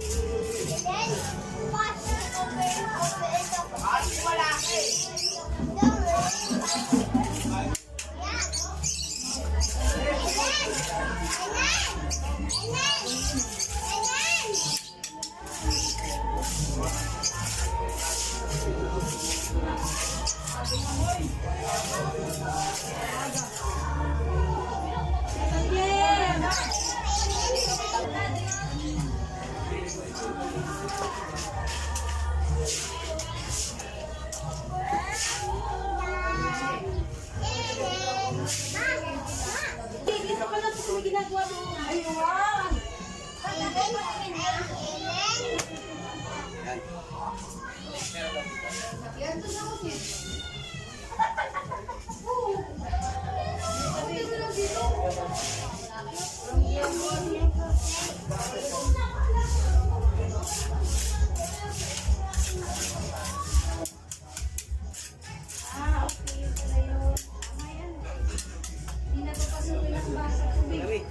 Daddy, Dito ka lang sa ginagawa mo. Ayun. Ah, Wait.